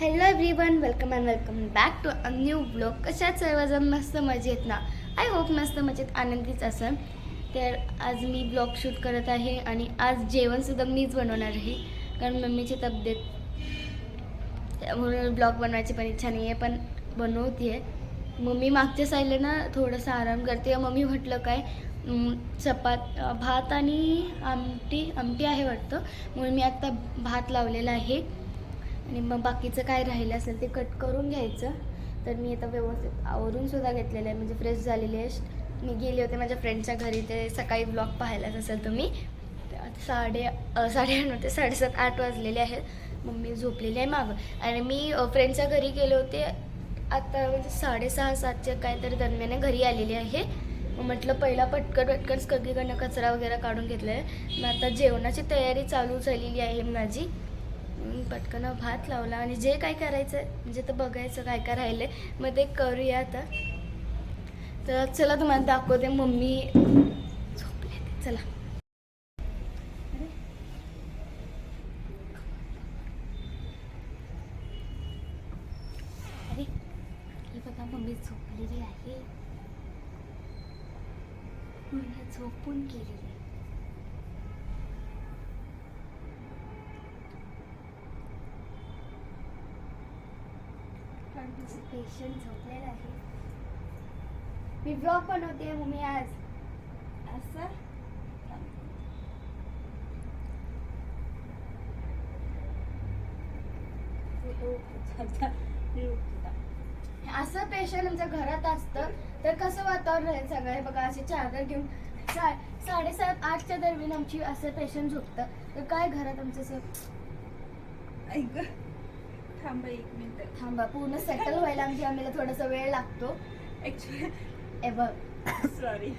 Hello everyone welcome and welcome back to a new blog कशात सर्वजण मस्त मजेत ना? आय होप मस्त मजेत आनंदीच असेल. तर आज मी ब्लॉग शूट करत आहे आणि आज जेवणसुद्धा मीच बनवणार आहे. कारण मम्मीची तब्येत त्यामुळे ब्लॉग बनवायची पण इच्छा नाही आहे पण बनवते आहे मम्मी मागच्या साईडला ना थोडंसं आराम करते. मम्मी म्हटलं काय चपात भात आणि आमटी आमटी आहे वाटतं. म्हणून मी आत्ता भात लावलेला आहे. आणि मग बाकीचं काय राहिलं असेल ते कट करून घ्यायचं. तर मी आता व्यवस्थित आवरून सुद्धा घेतलेलं आहे. म्हणजे फ्रेश झालेली आहे. मी गेले होते माझ्या फ्रेंडच्या घरी. ते सकाळी ब्लॉग पाहायलाच असेल तुम्ही. साडे साडे अ, साडेआठ नव्हते साडेसात आठ वाजलेले आहेत. मम्मी झोपलेली आहे मागं. आणि मी फ्रेंडच्या घरी गेले होते. आता म्हणजे साडेसहा सातच्या काहीतरी दरम्यान घरी आलेली आहे. मग म्हटलं पहिला पटकन पटकन सगळीकडनं कचरा वगैरे काढून घेतला आहे मग आता जेवणाची तयारी चालू झालेली आहे माझी. पटकन भात लावला आणि जे काय करायचं म्हणजे तर बघायचं काय काय राहिलंय मग ते करूया आता. तर चला तुम्हाला दाखवते मम्मी झोपले चला. अरे ही बघा मम्मी झोपलेली आहे. झोपून गेलेली आहे पेशंट झोपलेला आहे मी ब्लॉग बनवते मम्मी आज. असं असं पेशंट आमच्या घरात असतं. तर कसं वातावरण राहील सगळे बघा असे चादर घेऊन सा साडेसात आठच्या दरम्यान आमची असं पेशंट झोपतं. तर काय घरात आमचं असं ऐक थांबा एक मिनिट. थांबा पूर्ण सेटल व्हायला म्हणजे आम्हाला थोडासा वेळ लागतो. ऍक्च्युली बघ. सॉरी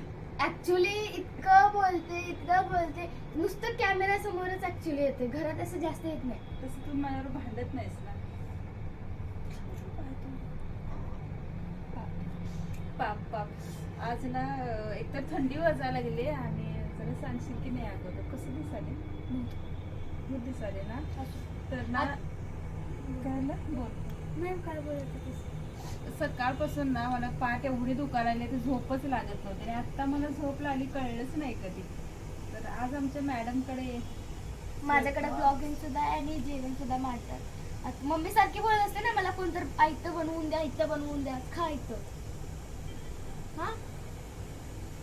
ऍक्च्युली इतकं बोलते इतकं बोलते. नुसतं कॅमेरा समोरच ऍक्च्युली येते. घरात असं जास्त येत नाही. तसं तू माझ्यावर भांडत नाहीस ना? पाप पाप. आज ना एकतर थंडी वाजायला लागली आणि जरा सांगशील की नाही अगोदर कसं दिसाले खूप दिसाले ना? तर ना काय बोलत सकाळपासून ना मला पाठ एवढी दुखायला लागली तर झोपच लागत नव्हती. आणि आता मला झोप लागली कळलंच नाही कधी. तर आज आमच्या मॅडमकडे ये. माझ्याकडे ब्लॉगिंग सुद्धा आहे आणि जेवण सुद्धा मांडतात. आता मम्मी सारखी बोलत असते ना मला कोणतर आयतं बनवून द्या इथं बनवून द्या खायचं हा?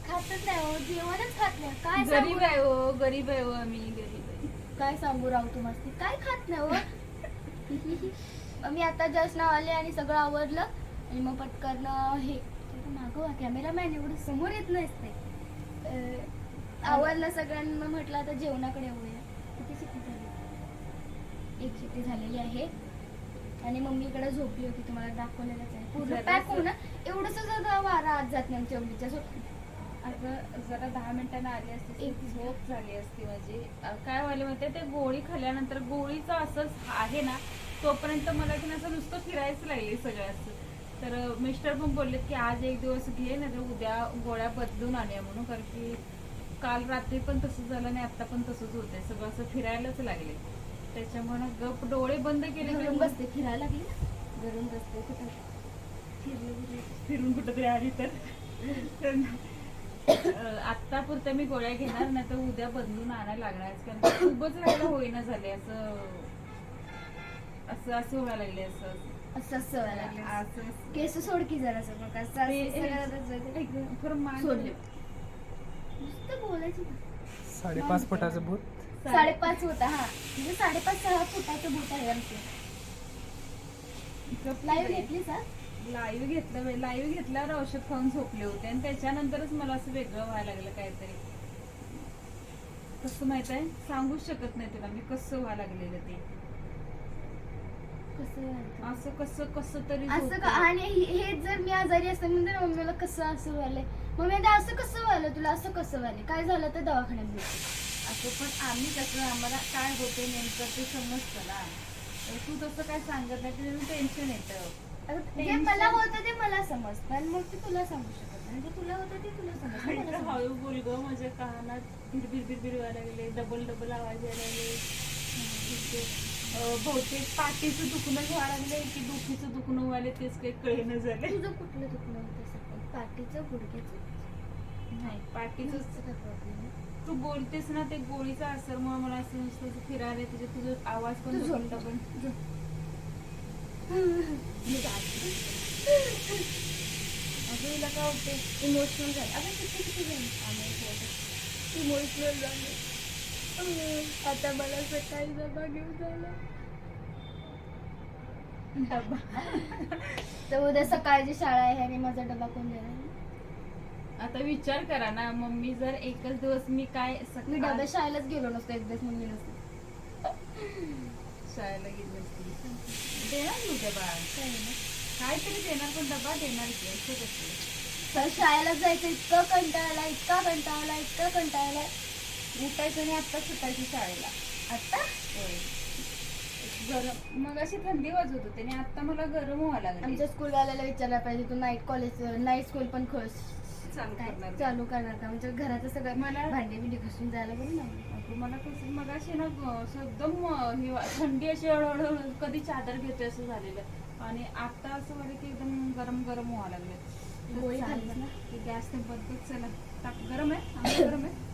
खातच नाही हो जेवणच खात नाही. काय सांगू? गरीब आहे हो गरीब आहे हो आम्ही गरीब आहे. काय सांगू राहू तुम्हाला? काय खात नाही हो? मग मी आता जस्ट नाव आले आणि सगळं आवरलं आणि मग पटकन हे मागवा कॅमेरामॅन एवढं समोर येत नसते अं, आवरलं सगळ्यांना म्हटलं आता जेवणाकडे येऊया. किती शिट्टी झाली? एक शिट्टी झालेली आहे. आणि मम्मीकडे झोपली होती तुम्हाला दाखवलेलंच आहे. पूर्ण. पॅक होऊन एवढंच सुद्धा वारा आत जात नाही आमच्या अगं जरा दहा मिनिटांना आली असती एक झोप झाली असती माझी. काय व्हायला माहितीये ते गोळी खाल्ल्यानंतर गोळीचं असंच आहे ना तोपर्यंत मला की असं नुसतं फिरायचं लागले सगळं असं. तर मिस्टर पण बोललेत की आज एक दिवस घे ना तर उद्या गोळ्या बदलून आणूया म्हणून कारण की काल रात्री पण तसंच झालं आणि आता पण तसंच होतंय. सगळं असं फिरायलाच लागले त्याच्यामुळे गप डोळे बंद केले बसते फिरायला लागली घरून बसते फिरून कुठंतरी आली तर. आत्ता पुरतं मी गोळ्या घेणार नाही तर उद्या बदलून आणायला लागणार. कारण खूपच राहायला होईना झाले असं. असं असं व्हायला लागले असं असं. असं व्हायला लागलं. असं केस सोड की जरा मग असं असं ते- सगळं जाऊ दे. खरं मान सोडले. नुसतं बोलायचं ना. साडेपाच फुटाचं भूत. साडेपाच होता हा. म्हणजे साडेपाच सहा फुटाचं भूत आहे आमचं. लाईव्ह घेतलीस हा? लाईव्ह घेतलं लाईव्ह घेतल्यावर औषध खाऊन झोपले होते. आणि त्याच्यानंतरच मला असं वेगळं व्हायला लागलं काहीतरी. कसं माहीत आहे? सांगूच शकत नाही तुला मी कसं व्हायला लागलेलं ते? असं कसं कसं तरी असं झोपलं. का आणि हे जर मी आजारी असते म्हणजे मम्मीला कसं असं व्हायलंय मम्मी म्हणते, असं कसं व्हायलं तुला असं कसं व्हायलंय काय झालं तर दवाखान्यात असं पण आम्ही कसं आम्हाला काय होते नेमकं ते समजतं ना. तू तसं काय सांगत नाही तुला टेन्शन येतं. आता जे Tension. मला होतं ते मला समजतं. आणि मग ते तुला सांगू शकत नाही. जे तुला होतं ते तुला समजतं. मला इतकं समजतं. हळू बोल ग माझ्या कानात बिरबिर बिरबिर व्हायला लागले डबल डबल आवाज यायला लागले. बहुतेक पाठीचं दुखणं व्हायला लागलंय की दुखीचं दुखणं व्हायला तेच काही कळेना झालंय. तुझं कुठलं दुखणं होतं सकाळी पाठीचं गुडघ्याचं? नाही पाठीचं तुझं तू बोलतेस ना ते गोळीचा असर मुळे मला असं नुसतं असं फिरायला त्याच्यात तुझा आवाज पण तू झोपता पण. अगं हिला काय होते इमोशनल झालं. अगं किती किती झालं इमोशनल झालं. आता मला सकाळी डबा घेऊन जायला. डबा? तर उद्या सकाळची शाळा आहे आणि माझा डबा कोण देणार? आता विचार करा ना मम्मी जर एकच दिवस मी काय मी सकाळ डब्या शाळेलाच गेलो नसतो एकदाच मम्मी नसते. शाळेला गेली असती देणार मी डबा? काहीतरी देणार पण डबा देणार की? असं कसं? तर शाळेला जायचं इतकं कंटाळला इतका कंटाळला इतका कंटाळला उठायचं आणि आत्ता सुटायची शाळेला. आता होय. गरम मग अशी थंडी वाजत होते आणि आता मला गरम व्हायला लागले. आमच्या स्कूलवाल्याला विचारायला पाहिजे तू नाईट कॉलेज नाईट स्कूल पण खोल चालू करणार. चालू करणार का? म्हणजे घराचं सगळं मला- भांडे बिंडे घासून जायला पण ना. अगं, मला कसं मग अशी ना असं एकदम अं, हे वा- थंडी अशी हळूहळू कधी चादर घेते असं झालेलं. आणि आता असं वाटलं की एकदम गरम गरम व्हायला लागले. गोळी खाल्लीस ना? गॅस ते बंद चला. गरम आहे आंबे गरम आहे.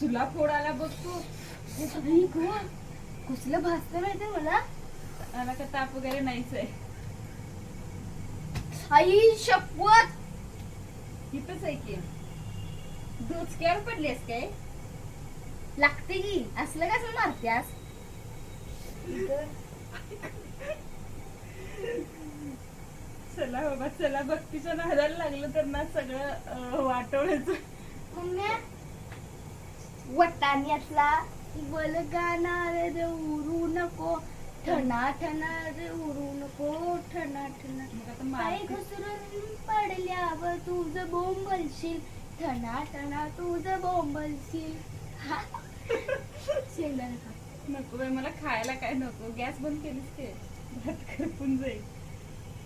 सुला फोडायला बघतो. कुसलं भासतं माहिती मला. मला का ताप वगैरे नाहीच आहे. आई शपवत इथंच आहे की. डोचक्यावर पडलीस काय? लागते की. असलं कसं मारत्यास? चला बाबा चला. भक्तीच्या नादाला लागलं तर ना सगळं अं, वटाण्यातला बलगाना रे उरू नको. ठणा ठणा रे उरू नको. ठणा ठणा मग आता पाय मारते. घसरून पडल्यावर तुझं बोंबलशील. ठणा ठणा तुझं बोंबलशील. शेंगदाणा खा. नको बाई मला खायला काय नको. गॅस बंद केलीस ते. भात करपून जाईल.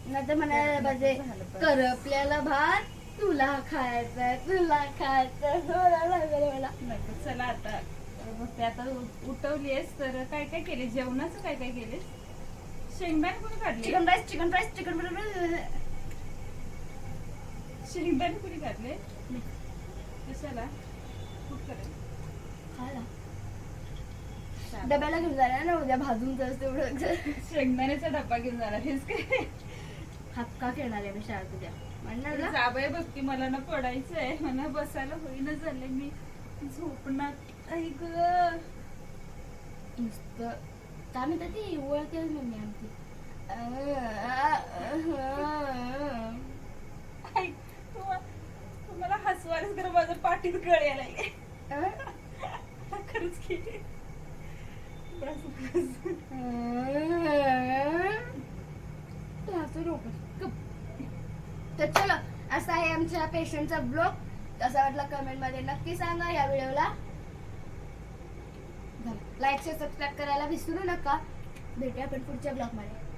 नाहीतर म्हणायला पाहिजे झालं पाहिजे. करपल्याला भात तुला खायचा तुला खायचा मला लागलं मला नको चला आता. ते आता उ- उठवलीस तर काय काय केले? जेवणाचं काय काय केलेस शेंगदाणे कोणी काढले? Chicken rice chicken rice chicken शेंगदाणे कोणी काढले? कशाला कुठ करेल? खायला डब्याला घेऊन जाणार ना उद्या भाजून तर तेवढं शेंगदाण्याचा डब्बा घेऊन जाणार हेच काय? हक्का खेळणार आहे मी शाळेत उद्या. म्हणणार ना जाबय बघती मला ना पडायचंय. मला बसायला होईना झाले मी झोपणार ऐक नुसतं काय म्हणतात ती ओळखेल मम्मी आमची. ऐक तुम्हाला हसवायलाच खरं माझं पाठीत गळ यायला खरंच की. बस, बस. हसू नको. गप. तर चलो असा आहे आमच्या पेशंटचा ब्लॉग कसा वाटला कमेंटमध्ये नक्की सांगा या व्हिडिओला. लाईक शेअर सबस्क्राईब करायला विसरू नका. भेटूया आपण पुढच्या ब्लॉगमध्ये.